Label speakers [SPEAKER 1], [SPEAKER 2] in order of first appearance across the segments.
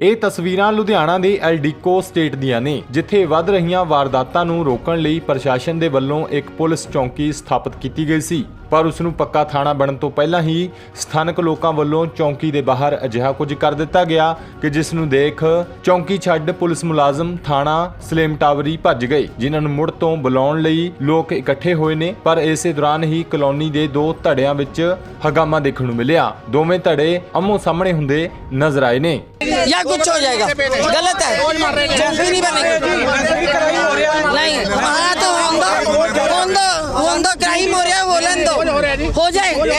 [SPEAKER 1] ਇਹ ਤਸਵੀਰਾਂ ਲੁਧਿਆਣਾ ਦੇ ਐਲਡੀਕੋ ਸਟੇਟ ਦੀਆਂ ਨੇ, ਜਿੱਥੇ ਵੱਧ ਰਹੀਆਂ ਵਾਰਦਾਤਾਂ ਨੂੰ ਰੋਕਣ ਲਈ ਪ੍ਰਸ਼ਾਸਨ ਦੇ ਵੱਲੋਂ ਇੱਕ ਪੁਲਿਸ ਚੌਂਕੀ ਸਥਾਪਿਤ ਕੀਤੀ ਗਈ ਸੀ। ਪਰ ਉਸ ਨੂੰ ਪੱਕਾ ਥਾਣਾ ਬਣਨ ਤੋਂ ਪਹਿਲਾਂ ਹੀ ਸਥਾਨਕ ਲੋਕਾਂ ਵੱਲੋਂ ਚੌਕੀ ਦੇ ਬਾਹਰ ਅਜਿਹਾ ਕੁਝ ਕਰ ਦਿੱਤਾ ਗਿਆ ਕਿ ਜਿਸ ਨੂੰ ਦੇਖ ਚੌਕੀ ਛੱਡ ਪੁਲਿਸ ਮੁਲਾਜ਼ਮ ਥਾਣਾ ਸਲੇਮ ਟਾਵਰੀ ਭੱਜ ਗਏ ਜਿਨ੍ਹਾਂ ਨੂੰ ਮੁੜ ਤੋਂ ਬੁਲਾਉਣ ਲਈ ਲੋਕ ਇਕੱਠੇ ਹੋਏ ਨੇ ਪਰ ਇਸੇ ਦੌਰਾਨ ਹੀ ਕਲੋਨੀ ਦੇ ਦੋ ਧੜਿਆਂ ਵਿੱਚ ਹਗਾਮਾ ਦੇਖਣ ਨੂੰ ਮਿਲਿਆ ਦੋਵੇਂ ਧੜੇ ਅੰਮੋ ਸਾਹਮਣੇ ਹੁੰਦੇ ਨਜ਼ਰ ਆਏ ਨੇ
[SPEAKER 2] या कुछ हो जाएगा गलत है चौकी नहीं बनेगी नहीं हाँ तो होंदा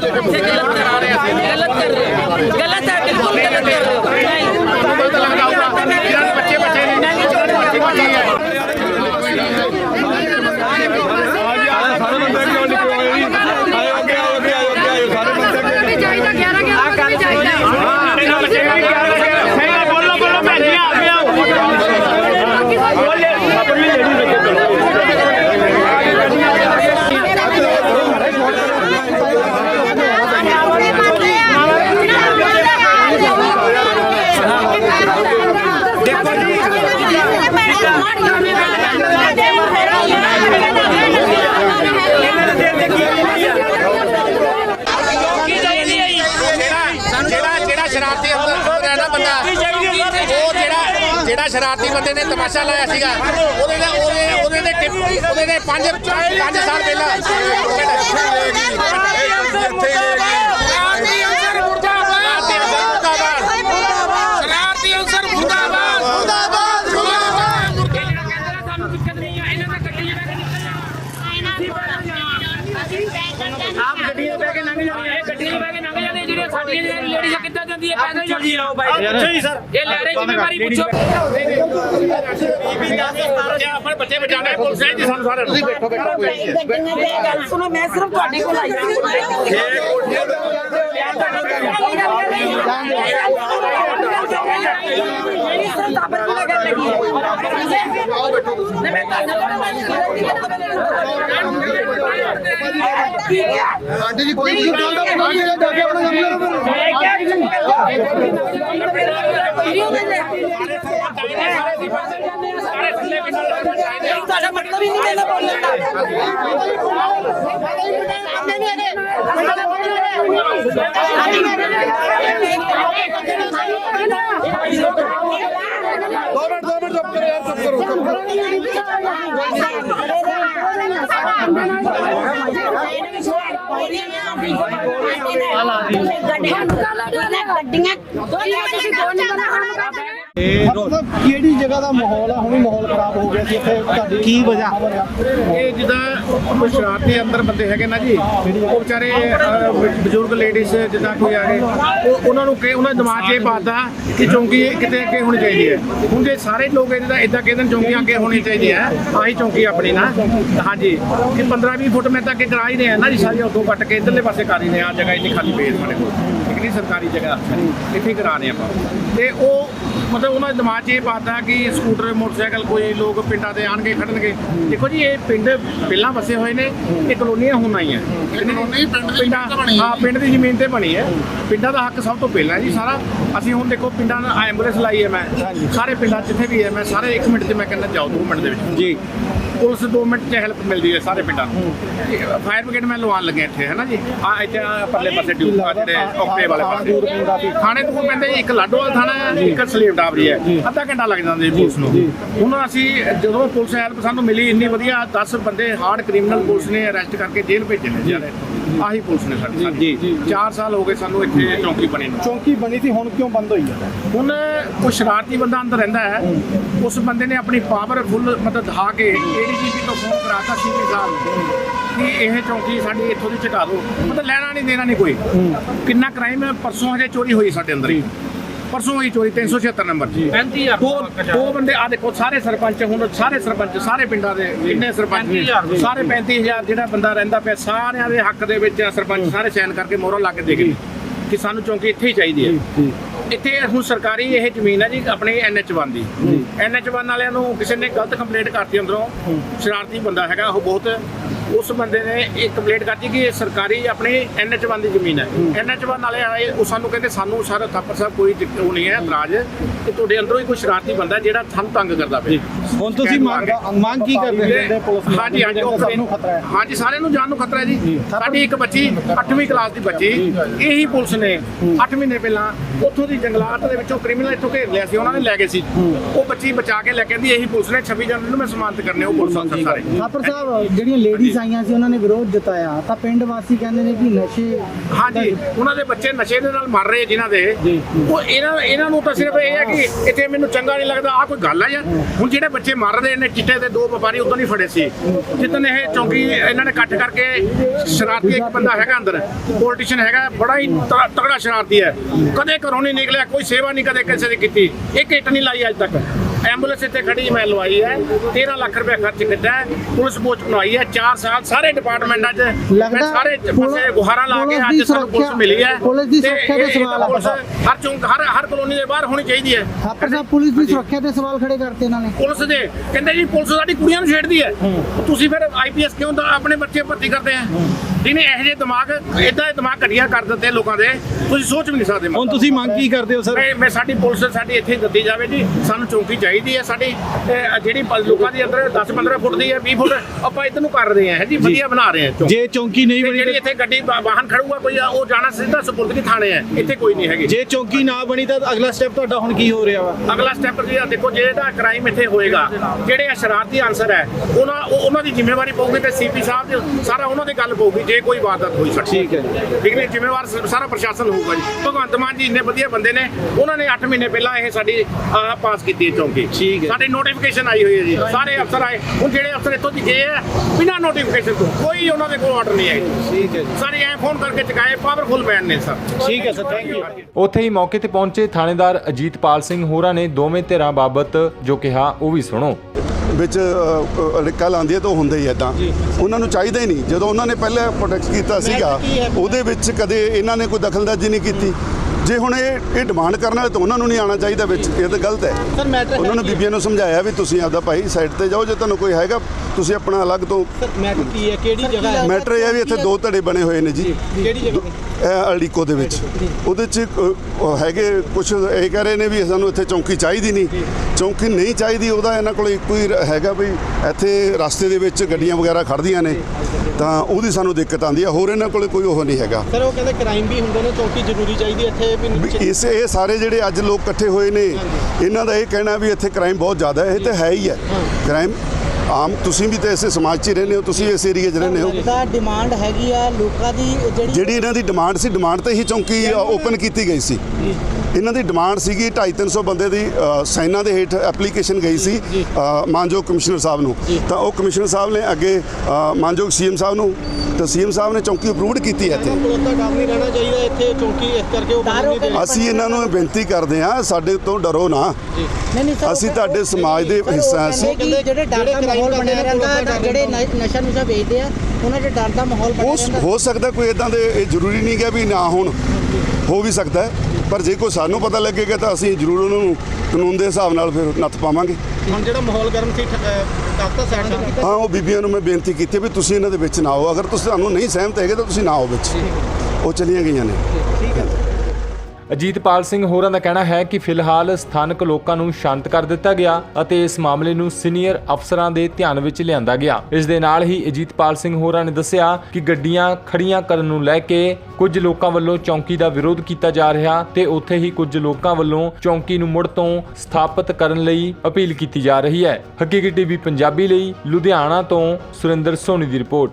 [SPEAKER 2] गलत करा रहे हैं गलत कर रहे हैं
[SPEAKER 3] ਸ਼ਰਾਰਤੀ ਬੰਦੇ ਨੇ ਤਮਾਸ਼ਾ ਲਾਇਆ ਸੀਗਾ ਉਹਦੇ ਦਾ ਉਹਦੇ ਉਹਦੇ ਦੇ ਟਿਪ ਉਹਦੇ ਦੇ 5 5 ਸਾਲ ਪਹਿਲਾਂ ਸ਼ਰਾਰਤੀ ਅੰਸਰ ਮੁਰਦਾਬਾਦ ਮੁਰਦਾਬਾਦ
[SPEAKER 4] ਆਪ ਗੱਡੀਆਂ ਬਹਿ ਕੇ ਲੰਘ ਜਾਂਦੇ ਇਹ ਗੱਡੀਆਂ ਬਹਿ ਕੇ ਲੰਘ ਸਾਡੀਆਂ ਲੇਡੀਜ਼ ਕਿੱਦਾਂ ਜਾਂਦੀ ਹੈ? ਪੈਦਲ ਚੱਲੀ ਆਓ ਬਾਈ। ਜੀ ਸਰ। ਇਹ ਲੈਰੇ ਜ਼ਿੰਮੇਵਾਰੀ ਪੁੱਛੋ
[SPEAKER 3] ਆਪਣੇ ਬੱਚੇ ਬਚਾਣੇ ਪੁਲਿਸ ਹੈ ਜੀ ਸਾਨੂੰ ਸਾਰਿਆਂ ਨੂੰ
[SPEAKER 5] ਗੱਲ ਸੁਣੋ ਮੈਂ ਸਿਰਫ ਤੁਹਾਡੇ ਕੋਲ ਆਈ
[SPEAKER 6] ਆਂਟੀ ਜੀ ਕੋਈ ਨਹੀਂ ਚੱਲਦਾ ਆਂਟੀ ਜੀ ਜਾ ਕੇ ਆਪਣਾ ਕੰਮ ਕਰੋ
[SPEAKER 2] ਤੁਹਾਡਾ ਮਤਲਬ ਹੀ ਨਹੀਂ ਦੇਣਾ ਬੋਲਣ ਦਾ
[SPEAKER 6] ਦੋ ਮਿੰਟ ਦੋ ਮਿੰਟ ਚੁੱਪ ਕਰੋ ਯਾਰ ਚੁੱਪ ਕਰੋ। ਮਤਲਬ ਕਿਹੜੀ ਜਗ੍ਹਾ ਦਾ ਮਾਹੌਲ ਆ? ਹੁਣੀ ਮਾਹੌਲ ਖਰਾਬ ਹੋ ਗਿਆ ਸੀ ਇੱਥੇ ਤੁਹਾਡੀ ਕੀ ਵਜ੍ਹਾ?
[SPEAKER 3] ਇਹ ਜਿੱਦਾਂ ਕੋਈ ਸ਼ਰਾਰਤੀ ਅੰਦਰ ਬੰਦੇ ਹੈਗੇ ਨਾ ਜੀ, ਉਹ ਵਿਚਾਰੇ ਬਜ਼ੁਰਗ ਲੇਡੀਜ਼ ਜਿੱਦਾਂ ਕੋਈ ਆ ਗਏ, ਉਹ ਉਹਨਾਂ ਨੂੰ ਕਹੇ, ਉਹਨਾਂ ਦੇ ਦਿਮਾਗ 'ਚ ਇਹ ਪਾਤਾ ਕਿ ਚੌਂਕੀ ਕਿਤੇ ਅੱਗੇ ਹੋਣੀ ਚਾਹੀਦੀ ਹੈ। ਹੁਣ ਜੇ ਸਾਰੇ ਲੋਕ ਇਹਦਾ ਇਦਾਂ ਕਹਿੰਦੇ ਨੇ ਚੌਂਕੀ ਅੱਗੇ ਹੋਣੀ ਚਾਹੀਦੀ ਹੈ, ਆਹੀ ਚੌਂਕੀ ਆਪਣੀ ਨਾ। ਹਾਂਜੀ ਕਿ 15 20 ਫੁੱਟ ਮੈਂ ਤਾਂ ਅੱਗੇ ਕਰਾ ਹੀ ਰਿਹਾ ਨਾ ਜੀ, ਸਾਰੀ ਉਦੋਂ ਕੱਟ ਕੇ ਇਧਰਲੇ ਪਾਸੇ ਕਰ ਹੀ ਰਿਹਾ ਜਗ੍ਹਾ ਇੰਨੀ ਖਾਲੀ ਪਈ ਸਾਡੇ ਕੋਲ। ਨਹੀਂ ਸਰਕਾਰੀ ਜਗ੍ਹਾ ਇੱਥੇ ਕਰਾ ਰਹੇ ਆਪਾਂ। ਤੇ ਉਹ ਮਤਲਬ ਉਹਨਾਂ ਦੇ ਦਿਮਾਗ 'ਚ ਇਹ ਪਾਤਾ ਕਿ ਸਕੂਟਰ ਮੋਟਰਸਾਈਕਲ ਕੋਈ ਲੋਕ ਪਿੰਡਾਂ ਦੇ ਆਣਗੇ ਖੜਨਗੇ। ਦੇਖੋ ਜੀ ਇਹ ਪਿੰਡ ਪਹਿਲਾਂ ਵਸੇ ਹੋਏ ਨੇ ਇਹ ਕਲੋਨੀਆਂ ਹੁਣ ਆਈਆਂ। ਕਲੋਨੀ ਪਿੰਡ ਦੀ ਬਣੀ ਹਾਂ। ਪਿੰਡ ਦੀ ਜ਼ਮੀਨ ਤੇ ਬਣੀ ਹੈ। ਪਿੰਡਾਂ ਦਾ ਹੱਕ ਸਭ ਤੋਂ ਪਹਿਲਾਂ ਹੈ ਜੀ ਸਾਰਾ। ਅਸੀਂ ਹੁਣ ਦੇਖੋ ਪਿੰਡਾਂ ਦਾ ਐਂਬੂਲੈਂਸ ਲਾਈ ਹੈ ਮੈਂ। ਸਾਰੇ ਪਿੰਡਾਂ ਜਿੱਥੇ ਵੀ ਹੈ ਮੈਂ ਸਾਰੇ 1 ਮਿੰਟ 'ਚ ਮੈਂ ਕਹਿੰਦਾ ਜਾਓ 2 ਮਿੰਟ ਦੇ ਵਿੱਚ। ਜੀ। ਪੁਲਿਸ 2 ਮਿੰਟ 'ਚ ਹੈਲਪ ਮਿਲਦੀ ਹੈ ਸਾਰੇ ਪਿੰਡਾਂ ਨੂੰ। ਫਾਇਰ ਬ੍ਰਿਗੇਡ ਮੈਂ ਲਵਾਉਣ ਲੱਗਿਆ ਇੱਥੇ ਹੈ ਨਾ ਜੀ? ਆ ਇੱਥੇ ਪਰਲੇ ਪਾਸੇ ਡਿਊਟੀ ਆ ਜਿਹੜੇ ਓਕੇ ਵਾਲੇ ਪਾਸੇ। ਥਾਣੇ ਤੋਂ ਪੈਂਦੇ ਇੱਕ ਲਾਡੋਵਾਲ ਥਾਣਾ ਹੈ ਇੱਕ ਸਲੀਮ ਡਾਬਰੀ ਹੈ। ਅੱਧਾ ਘੰਟਾ ਲੱਗ ਜਾਂਦਾ ਜੀ ਪੁਲਿਸ ਨੂੰ। ਹੁਣ ਅਸੀਂ ਜਦੋਂ ਪੁਲਿਸ ਹੈਲਪ ਸਾਨੂੰ ਮਿਲੀ ਇੰਨੀ ਵਧੀਆ 10 ਬੰਦੇ ਹਾਰਡ ਕ੍ਰਿਮੀਨਲ ਪੁਲਿਸ ਨੇ ਅਰੈਸਟ ਕਰਕੇ ਜੇਲ੍ਹ ਭੇਜੇ ਨੇ ਜੀ। ਆਹੀ ਪੁਲਿਸ ਨੇ ਸਾਡੀ ਸਾਡੀ। 4 ਸਾਲ ਹੋ ਗਏ ਸਾਨੂੰ ਇੱਥੇ ਚੌਂਕੀ ਬਣੀ ਨੂੰ।
[SPEAKER 6] ਚੌਂਕੀ ਬਣੀ ਸੀ ਹੁਣ ਕਿਉਂ ਬੰਦ ਹੋਈ ਹੈ?
[SPEAKER 3] ਹੁਣ ਕੋਈ ਸ਼ਰਾਰਤੀ ਬੰਦਾ ਅੰਦਰ ਰਹਿੰਦਾ ਹੈ ਉਸ ਬੰਦੇ ਨੇ ਆਪਣੀ ਪਾਵਰ ਫੁੱਲ ਮਤਲਬ ਦਿਖਾ ਕੇ ਏਡੀਜੀਪੀ ਤੋਂ ਫੋਨ ਕਰਾਤਾ ਸੀਪੀ ਸਾਹਿਬ ਕਿ ਇਹ ਚੌਂਕੀ ਸਾਡੀ ਇੱਥੋਂ ਦੀ ਚਟਾ ਦਿਓ। ਮਤਲਬ ਲੈਣਾ ਨਹੀਂ ਦੇਣਾ ਨਹੀਂ ਕੋਈ। ਕਿੰਨਾ ਕ੍ਰਾਈਮ ਹੈ? ਪਰਸੋਂ ਹਜੇ ਚੋਰੀ ਹੋਈ ਸਾਡੇ ਅੰਦਰ ਹੀ। ਪਰਸੋਂ ਹੋਈ ਚੋਰੀ 376 ਨੰਬਰ। 35000 ਦੋ ਦੋ ਬੰਦੇ ਆ ਦੇਖੋ ਸਾਰੇ ਸਰਪੰਚ ਹੁਣ ਸਾਰੇ ਸਰਪੰਚ ਸਾਰੇ ਪਿੰਡਾਂ ਦੇ ਕਿੰਨੇ ਸਰਪੰਚ ਸਾਰੇ 35000 ਜਿਹੜਾ ਬੰਦਾ ਰਹਿੰਦਾ ਪਿਆ ਸਾਰਿਆਂ ਦੇ ਹੱਕ ਦੇ ਵਿੱਚ ਸਰਪੰਚ ਸਾਰੇ ਸਾਈਨ ਕਰਕੇ ਮੋਹਰ ਲਾ ਕੇ ਦੇ ਗਏ ਕਿ ਸਾਨੂੰ ਚੌਂਕੀ ਇੱਥੇ ਹੀ ਚਾਹੀਦੀ ਹੈ। ਇੱਥੇ ਹੁਣ ਸਰਕਾਰੀ ਇਹ ਜ਼ਮੀਨ ਹੈ ਜੀ ਆਪਣੀ ਐਨਐਚ 1 ਦੀ। ਐਨਐਚ 1 ਵਾਲਿਆਂ ਨੂੰ ਕਿਸੇ ਨੇ ਗਲਤ ਕੰਪਲੇਂਟ ਕਰਤੀ ਅੰਦਰੋਂ ਸ਼ਰਾਰਤੀ ਬੰਦਾ ਹੈਗਾ ਉਹ ਬਹੁਤ ਉਸ ਬੰਦੇ ਨੇ ਇਹ ਕੰਪਲੇਂਟ ਕਰਤੀ ਕਿ ਇਹ ਸਰਕਾਰੀ ਆਪਣੀ ਐਨਐਚ 1 ਦੀ ਜ਼ਮੀਨ ਹੈ। ਐਨਐਚ 1 ਵਾਲੇ ਆਏ ਉਹ ਸਾਨੂੰ ਕਹਿੰਦੇ ਸਾਨੂੰ ਸਰ ਥਾਪਰ ਸਾਹਿਬ ਕੋਈ ਦਿੱਕਤ ਨਹੀਂ ਹੈ ਇਤਰਾਜ਼ ਕਿ ਤੁਹਾਡੇ ਅੰਦਰੋਂ ਹੀ ਕੋਈ ਸ਼ਰਾਰਤੀ ਬੰਦਾ ਜਿਹੜਾ ਸਾਨੂੰ ਤੰਗ ਕਰਦਾ ਪਿਆ।
[SPEAKER 6] ਹੁਣ ਤੁਸੀਂ ਮੰਗ ਮੰਗ ਕੀ ਕਰਦੇ ਹੋ?
[SPEAKER 3] ਹਾਂਜੀ ਹਾਂਜੀ ਉਹ
[SPEAKER 6] ਨੂੰ ਖਤਰਾ ਹੈ।
[SPEAKER 3] ਹਾਂਜੀ ਸਾਰਿਆਂ ਨੂੰ ਜਾਨ ਨੂੰ ਖਤਰਾ ਹੈ ਜੀ। ਸਾਡੀ ਇੱਕ ਬੱਚੀ 8ਵੀਂ ਕਲਾਸ ਦੀ ਬੱਚੀ ਇਹੀ ਪੁਲਿਸ ਨੇ 8 ਮਹੀਨੇ ਪਹਿਲਾਂ ਉੱਥੋਂ ਦੀ ਜੰਗਲਾਤ ਦੇ ਵਿੱਚੋਂ ਕ੍ਰਿਮੀਨਲ ਇੱਥੋਂ ਘੇਰ ਲਿਆ ਸੀ ਉਹਨਾਂ ਨੇ ਲੈ ਗਏ ਸੀ। ਉਹ ਬੱਚੀ ਬਚਾ ਕੇ ਲੈ ਕੇ ਆਂਦੀ ਇਹੀ ਪੁਲਿਸ ਨੇ 26 ਜਨਵਰੀ ਨੂੰ ਮੈਂ ਸਮਾਨਤ ਕਰਨੇ ਉਹ ਪੁਲਿਸ ਅਫਸਰ ਸਾਰੇ।
[SPEAKER 7] ਥਾਪਰ ਸਾਹਿਬ ਜਿਹੜੀਆਂ ਲੇਡੀਜ਼ ਆਈਆਂ ਸੀ ਉਹਨਾਂ ਨੇ ਵਿਰੋਧ ਜਤਾਇਆ। ਤਾਂ ਪਿੰਡ ਵਾਸੀ ਕਹਿੰਦੇ ਨੇ ਕਿ ਨਸ਼ੇ
[SPEAKER 3] ਹਾਂਜੀ ਉਹਨਾਂ ਦੇ ਬੱਚੇ ਨਸ਼ੇ ਦੇ ਨਾਲ ਮਰ ਰਹੇ ਜਿਨ੍ਹਾਂ ਦੇ। ਉਹ ਇਹਨਾਂ ਇਹਨਾਂ ਨੂੰ ਤਾਂ ਸਿਰਫ ਇਹ ਹੈ ਕਿ ਇੱਥੇ ਮੈਨੂੰ ਚੰਗਾ ਨਹੀਂ ਲੱਗਦਾ ਆ ਕੋਈ ਗੱਲ ਆ ਯਾਰ। ਹੁਣ ਜਿਹੜੇ ਬੱਚੇ ਮਰ ਰਹੇ ਨੇ ਚਿੱਟੇ ਦੇ ਦੋ ਵਪਾਰੀ ਉਦੋਂ ਨਹੀਂ ਫੜੇ ਸੀ। ਜਿੱਦਣ ਇਹ ਚੌਂਕੀ ਇਹਨਾਂ ਨੇ ਕੱਟ ਕਰਕੇ ਸ਼ਰਾਰਤੀ ਇੱਕ ਬੰਦਾ ਹੈਗਾ ਅੰਦਰ ਪੋਲੀਟੀਸ਼ੀਅਨ ਹੈਗਾ ਬੜਾ ਹੀ ਤਗੜਾ ਸ਼ਰਾਰਤੀ ਹੈ। ਕਦੇ ਘਰੋਂ ਨਹੀਂ ਨਿਕਲਿਆ ਕੋਈ ਸੇਵਾ ਨਹੀਂ ਕਦੇ ਕਿਸੇ ਦੀ ਕੀਤੀ। ਇੱਕ ਇੱਟ ਨਹੀਂ ਲਾਈ ਅੱਜ ਤੱਕ। ਐਂਬੂਲੈਂਸ ਇੱਥੇ ਖੜੀ ਮੈਂ ਲਵਾਈ ਹੈ। 13 ਲੱਖ ਰੁਪਏ ਖਰਚ ਕੀਤਾ ਹੈ। ਪੁਲਿਸ ਪੋਸਟ ਬਣਾਈ ਹੈ। 4 ਸਾਲ ਸਾਰੇ ਡਿਪਾਰਟਮੈਂਟਾਂ 'ਚ ਮੈਂ
[SPEAKER 7] ਲੱਗਦਾ
[SPEAKER 3] ਸਾਰੇ ਪਾਸੇ ਗੁਹਾਰਾਂ ਲਾ ਕੇ ਅੱਜ ਸਾਨੂੰ ਪੁਲਿਸ ਮਿਲੀ ਹੈ।
[SPEAKER 7] ਪੁਲਿਸ ਦੀ
[SPEAKER 3] ਤੇ
[SPEAKER 7] ਸੁਰੱਖਿਆ ਦੇ ਸਵਾਲ ਆ।
[SPEAKER 3] Police
[SPEAKER 7] sir.
[SPEAKER 3] ਹਰ ਚੌਂਕ ਹਰ ਹਰ ਕਲੋਨੀ ਦੇ ਬਾਹਰ ਹੋਣੀ ਚਾਹੀਦੀ ਹੈ।
[SPEAKER 7] ਥਾਪਰ ਸਾਹਿਬ ਪੁਲਿਸ ਦੀ ਸੁਰੱਖਿਆ ਦੇ ਸਵਾਲ ਖੜੇ ਕਰਤੇ ਇਹਨਾਂ ਨੇ।
[SPEAKER 3] ਪੁਲਿਸ ਦੇ ਕਹਿੰਦੇ ਜੀ ਪੁਲਿਸ ਸਾਡੀ ਕੁੜੀਆਂ ਨੂੰ ਛੇੜਦੀ ਹੈ। ਤੁਸੀਂ ਫਿਰ ਆਈਪੀਐਸ ਕਿਉਂ ਤਾਂ ਆਪਣੇ ਬੱਚੇ ਭਰਤੀ ਕਰਦੇ ਆ? ਜਿਹਨੇ ਇਹੋ ਜਿਹੇ ਦਿਮਾਗ ਇਦਾਂ ਦੇ ਦਿਮਾਗ ਘਟੀਆ ਕਰ ਦਿੱਤੇ ਲੋਕਾਂ ਦੇ ਤੁਸੀਂ ਸੋਚ ਵੀ ਨਹੀਂ ਸਕਦੇ
[SPEAKER 6] ਹੁਣ ਤੁਸੀਂ ਮੰਗ ਕੀ ਕਰਦੇ ਹੋ ਸਰ?
[SPEAKER 3] ਮੈਂ ਸਾਡੀ ਪੁਲਿਸ ਸਾਡੀ ਇੱਥੇ ਦਿੱਤੀ ਜਾਵੇ ਜੀ। ਸਾਨੂੰ ਚੌਂਕੀ ਚਾਹੀਦੀ ਹੈ ਸਾਡੀ ਜਿਹੜੀ ਲੋਕਾਂ ਦੀ ਅੰਦਰ 10 15 ਫੁੱਟ ਦੀ ਹੈ 20 ਫੁੱਟ ਆਪਾਂ ਇੱਧਰ ਨੂੰ ਕਰ ਰਹੇ ਹਾਂ ਜੀ ਵਧੀਆ ਬਣਾ ਰਹੇ ਹਾਂ ਚੌਂਕੀ।
[SPEAKER 6] ਜੇ ਚੌਂਕੀ ਨਹੀਂ ਬਣੀ
[SPEAKER 3] ਜਿਹੜੀ ਇੱਥੇ ਗੱਡੀ ਵਾਹਨ ਖੜੂਗਾ ਕੋਈ ਉਹ ਜਾਣਾ ਸਿੱਧਾ ਸਪੁਰਦਗੀ ਥਾਣੇ ਹੈ ਇੱਥੇ ਕੋਈ ਨਹੀਂ ਹੈਗੀ।
[SPEAKER 6] ਜੇ ਚੌਂਕੀ ਨਾ ਬਣੀ ਤਾਂ ਅਗਲਾ ਸਟੈਪ ਤੁਹਾਡਾ ਹੁਣ ਕੀ ਹੋ ਰਿਹਾ ਵਾ?
[SPEAKER 3] ਅਗਲਾ ਸਟੈਪ ਜੀ ਆ ਦੇਖੋ ਜੇ ਇਹਦਾ ਕ੍ਰਾਈਮ ਇੱਥੇ ਹੋਏਗਾ ਜਿਹੜੇ ਆ ਸ਼ਰਾਰਤੀ ਅਨਸਰ ਹੈ ਉਹਨਾਂ ਉਹ- ਉਹਨਾਂ ਦੀ ਜ਼ਿੰਮੇਵਾਰੀ ਪਊਗੀ ਤੇ ਸੀਪੀ ਸਾਹਿਬ ਦੀ ਸਾਰਾ ਉਹਨਾਂ ਦੀ ਗੱਲ ਪਊਗੀ ਜੇ ਕੋਈ ਵਾਰਦਾਤ ਹੋਈ ਸਕਦੀ
[SPEAKER 6] ਠੀਕ ਹੈ ਜੀ।
[SPEAKER 3] ਠੀਕ ਨੇ ਜ਼ਿੰਮੇਵਾਰ ਸਾਰਾ ਪ੍ਰਸ਼ਾਸਨ ਹੋਊਗਾ ਜੀ। ਭਗਵੰਤ ਮਾਨ ਜੀ ਇੰਨੇ ਵਧੀਆ ਬੰਦੇ ਨੇ ਉਹਨਾਂ ਨੇ 8 ਮਹੀਨੇ ਪਹਿਲਾਂ ਇਹ ਸਾਡੀ ਆਹ ਪਾਸ ਕੀਤੀ ਹੈ ਚੌਂਕੀ।
[SPEAKER 6] ਠੀਕ ਹੈ।
[SPEAKER 3] ਸਾਡੇ ਨੋਟੀਫਿਕੇਸ਼ਨ ਆਈ ਹੋਈ ਹੈ ਜੀ। ਸਾਰੇ ਅਫਸਰ ਆਏ। ਹੁਣ ਜਿਹੜੇ ਅਫਸਰ ਇੱਥੋਂ ਦੀ ਗਏ ਆ ਬਿਨਾਂ ਨੋਟੀਫਿਕੇਸ਼ਨ ਤੋਂ ਕੋਈ ਉਹਨਾਂ ਦੇ ਕੋਲ ਆਰਡਰ ਨਹੀਂ ਹੈ
[SPEAKER 6] ਠੀਕ ਹੈ ਜੀ।
[SPEAKER 3] ਸਾਰੇ ਐ ਫੋਨ ਕਰਕੇ ਚੁਕਾਏ ਪਾਵਰਫੁਲ ਮੈਨ ਨੇ ਸਰ।
[SPEAKER 6] ਠੀਕ ਹੈ ਸਰ ਥੈਂਕ ਯੂ
[SPEAKER 1] ਉੱਥੇ ਹੀ ਮੌਕੇ ਤੇ ਪਹੁੰਚੇ ਥਾਣੇਦਾਰ ਅਜੀਤਪਾਲ ਸਿੰਘ ਹੋਰਾਂ ਨੇ ਦੋਵੇਂ ਧਿਰਾਂ ਬਾਬਤ ਜੋ ਕਿਹਾ ਉਹ ਵੀ ਸੁਣੋ।
[SPEAKER 8] ਵਿੱਚ ਅੜਿੱਕਾ ਲਾਉਂਦੀ ਹੈ ਤਾਂ ਉਹ ਹੁੰਦਾ ਹੀ ਇਦਾਂ। ਉਹਨਾਂ ਨੂੰ ਚਾਹੀਦਾ ਹੀ ਨਹੀਂ। ਜਦੋਂ ਉਹਨਾਂ ਨੇ ਪਹਿਲੇ ਪ੍ਰੋਟੈਕਟ ਕੀਤਾ ਸੀਗਾ ਉਹਦੇ ਵਿੱਚ ਕਦੇ ਇਹਨਾਂ ਨੇ ਕੋਈ ਦਖਲਅੰਦਾਜ਼ੀ ਨਹੀਂ ਕੀਤੀ। ਜੇ ਹੁਣ ਇਹ ਇਹ ਡਿਮਾਂਡ ਕਰਨ ਵਾਲੇ ਤਾਂ ਉਹਨਾਂ ਨੂੰ ਨਹੀਂ ਆਉਣਾ ਚਾਹੀਦਾ ਵਿੱਚ ਇਹ ਤਾਂ ਗਲਤ ਹੈ।
[SPEAKER 7] ਸਰ ਮੈਟਰ
[SPEAKER 8] ਉਹਨਾਂ ਨੇ ਬੀਬੀਆਂ ਨੂੰ ਸਮਝਾਇਆ ਵੀ ਤੁਸੀਂ ਆਪਦਾ ਭਾਈ ਸਾਈਡ ਤੇ ਜਾਓ ਜੇ ਤੁਹਾਨੂੰ ਕੋਈ ਹੈਗਾ ਤੁਸੀਂ ਆਪਣਾ ਅਲੱਗ ਤੋਂ
[SPEAKER 7] ਮੈਟਰ ਕੀ ਹੈ ਕਿਹੜੀ ਜਗ੍ਹਾ ਹੈ?
[SPEAKER 8] ਮੈਟਰ ਇਹ ਹੈ ਵੀ ਇੱਥੇ ਦੋ ਧੜੇ ਬਣੇ ਹੋਏ ਨੇ ਜੀ
[SPEAKER 7] ਕਿਹੜੀ ਜਗ੍ਹਾ?
[SPEAKER 8] ਅਲੀਕੋ ਦੇ ਵਿੱਚ। ਉਹਦੇ ਚ ਹੈਗੇ ਕੁਝ ਇਹ ਕਹਿ ਰਹੇ ਨੇ ਵੀ ਸਾਨੂੰ ਇੱਥੇ ਚੌਂਕੀ ਚਾਹੀਦੀ ਨਹੀਂ। ਚੌਂਕੀ ਨਹੀਂ ਚਾਹੀਦੀ ਉਹਦਾ ਇਹਨਾਂ ਕੋਲ ਇੱਕੋ ਹੀ ਹੈਗਾ ਵੀ ਇੱਥੇ ਰਸਤੇ ਦੇ ਵਿੱਚ ਗੱਡੀਆਂ ਵਗੈਰਾ ਖੜਦੀਆਂ ਨੇ। ਤਾਂ ਉਹਦੀ ਸਾਨੂੰ ਦਿੱਕਤ ਆਉਂਦੀ ਹੈ ਹੋਰ ਇਹਨਾਂ ਕੋਲ ਕੋਈ ਉਹ ਨਹੀਂ ਹੈਗਾ।
[SPEAKER 7] ਸਰ ਉਹ ਕਹਿੰਦੇ ਕ੍ਰਾਈਮ ਵੀ ਹੁੰਦੇ ਨੇ ਚੌਕੀ ਜ਼ਰੂਰੀ ਚਾਹੀਦੀ ਇੱਥੇ ਵੀ
[SPEAKER 8] ਇਸ ਇਹ ਸਾਰੇ ਜਿਹੜੇ ਅੱਜ ਲੋਕ ਇਕੱਠੇ ਹੋਏ ਨੇ ਇਹਨਾਂ ਦਾ ਇਹ ਕਹਿਣਾ ਵੀ ਇੱਥੇ ਕ੍ਰਾਈਮ ਬਹੁਤ ਜ਼ਿਆਦਾ ਹੈ ਇਹ ਤਾਂ ਹੈ ਹੀ ਹੈ। ਕ੍ਰਾਈਮ ਆਮ ਤੁਸੀਂ ਵੀ ਤਾਂ ਇਸੇ ਸਮਾਜ 'ਚ ਹੀ ਰਹਿੰਦੇ ਹੋ ਤੁਸੀਂ ਇਸ ਏਰੀਏ 'ਚ ਰਹਿੰਦੇ ਹੋ।
[SPEAKER 7] ਤਾਂ ਡਿਮਾਂਡ ਹੈਗੀ ਆ ਲੋਕਾਂ ਦੀ ਜਿਹੜੀ
[SPEAKER 8] ਜਿਹੜੀ ਇਹਨਾਂ ਦੀ ਡਿਮਾਂਡ ਸੀ ਡਿਮਾਂਡ ਤੇ ਹੀ ਚੌਂਕੀ ਓਪਨ ਕੀਤੀ ਗਈ ਸੀ। ਇਹਨਾਂ ਦੀ ਡਿਮਾਂਡ ਸੀਗੀ 250 ਬੰਦੇ ਦੀ ਸਾਈਨਾਂ ਦੇ ਹੇਠ ਐਪਲੀਕੇਸ਼ਨ ਗਈ ਸੀ ਮਾਨਯੋਗ ਕਮਿਸ਼ਨਰ ਸਾਹਿਬ ਨੂੰ। ਤਾਂ ਉਹ ਕਮਿਸ਼ਨਰ ਸਾਹਿਬ ਨੇ ਅੱਗੇ ਮਾਨਯੋਗ ਸੀਐਮ ਸਾਹਿਬ ਨੂੰ ਤਾਂ ਸੀਐਮ ਸਾਹਿਬ ਨੇ ਚੌਂਕੀ ਅਪਰੂਵਡ ਕੀਤੀ ਹੈ ਇੱਥੇ।
[SPEAKER 7] ਪੁਲਿਸ ਦਾ ਕੰਮ ਨਹੀਂ ਰਹਿਣਾ ਚਾਹੀਦਾ ਇੱਥੇ ਚੌਕੀ ਇਸ ਕਰਕੇ ਉਹ ਬਣਾਉਣੀ ਚਾਹੀਦੀ
[SPEAKER 8] ਅਸੀਂ ਇਹਨਾਂ ਨੂੰ ਇਹ ਬੇਨਤੀ ਕਰਦੇ ਹਾਂ ਸਾਡੇ ਤੋਂ ਡਰੋ ਨਾ।
[SPEAKER 7] ਨਹੀਂ ਨਹੀਂ ਸਰ
[SPEAKER 8] ਅਸੀਂ ਤੁਹਾਡੇ ਸਮਾਜ ਦੇ ਹਿੱਸਾ ਹਾਂ ਅਸੀਂ
[SPEAKER 7] ਜਿਹੜੇ ਡਰ ਦਾ ਮਾਹੌਲ ਬਣਿਆ ਰਹਿੰਦਾ ਜਿਹੜੇ ਨਸ਼ਾ ਨੁਸ਼ਾ ਵੇਚਦੇ ਆ ਉਹਨਾਂ 'ਚ ਡਰ ਦਾ ਮਾਹੌਲ ਬਣਿਆ
[SPEAKER 8] ਹੋ
[SPEAKER 7] ਰਹਿੰਦਾ।
[SPEAKER 8] ਹੋ ਸਕਦਾ ਕੋਈ ਇਦਾਂ ਦੇ ਇਹ ਜ਼ਰੂਰੀ ਨਹੀਂ ਕਿ ਵੀ ਨਾ ਹੋਣ ਹੋ ਵੀ ਸਕਦਾ ਹੈ। ਪਰ ਜੇ ਕੋਈ ਸਾਨੂੰ ਪਤਾ ਲੱਗੇਗਾ ਤਾਂ ਅਸੀਂ ਜ਼ਰੂਰ ਉਹਨਾਂ ਨੂੰ ਕਾਨੂੰਨ ਦੇ ਹਿਸਾਬ ਨਾਲ ਫਿਰ ਨੱਥ ਪਾਵਾਂਗੇ।
[SPEAKER 7] ਹੁਣ ਜਿਹੜਾ ਮਾਹੌਲ ਗਰਮ ਸੀ ਕਾਫਤਾ ਸਾਈਡ ਕੀਤਾ?
[SPEAKER 8] ਹਾਂ ਉਹ ਬੀਬੀਆਂ ਨੂੰ ਮੈਂ ਬੇਨਤੀ ਕੀਤੀ ਵੀ ਤੁਸੀਂ ਇਹਨਾਂ ਦੇ ਵਿੱਚ ਨਾ ਆਓ। ਅਗਰ ਤੁਸੀਂ ਤੁਹਾਨੂੰ ਨਹੀਂ ਸਹਿਮਤ ਹੈਗੇ ਤਾਂ ਤੁਸੀਂ ਨਾ ਆਓ ਵਿੱਚ। ਉਹ ਚਲੀਆਂ ਗਈਆਂ ਨੇ।
[SPEAKER 1] ਅਜੀਤਪਾਲ ਸਿੰਘ ਹੋਰਾਂ ਦਾ ਕਹਿਣਾ ਹੈ ਕਿ ਫਿਲਹਾਲ ਸਥਾਨਕ ਲੋਕਾਂ ਨੂੰ ਸ਼ਾਂਤ ਕਰ ਦਿੱਤਾ ਗਿਆ ਅਤੇ ਇਸ ਮਾਮਲੇ ਨੂੰ ਸੀਨੀਅਰ ਅਫਸਰਾਂ ਦੇ ਧਿਆਨ ਵਿੱਚ ਲਿਆਂਦਾ ਗਿਆ। ਇਸ ਦੇ ਨਾਲ ਹੀ ਅਜੀਤਪਾਲ ਸਿੰਘ ਹੋਰਾਂ ਨੇ ਦੱਸਿਆ ਕਿ ਗੱਡੀਆਂ ਖੜੀਆਂ ਕਰਨ ਨੂੰ ਲੈ ਕੇ ਕੁਝ ਲੋਕਾਂ ਵੱਲੋਂ ਚੌਂਕੀ ਦਾ ਵਿਰੋਧ ਕੀਤਾ ਜਾ ਰਿਹਾ ਤੇ ਉੱਥੇ ਹੀ ਕੁਝ ਲੋਕਾਂ ਵੱਲੋਂ ਚੌਂਕੀ ਨੂੰ ਮੁੜ ਤੋਂ ਸਥਾਪਿਤ ਕਰਨ ਲਈ ਅਪੀਲ ਕੀਤੀ ਜਾ ਰਹੀ ਹੈ। ਹਕੀਕੀ ਟੀਵੀ ਪੰਜਾਬੀ ਲਈ ਲੁਧਿਆਣਾ ਤੋਂ ਸੁਰਿੰਦਰ ਸੋਨੀ ਦੀ ਰਿਪੋਰਟ।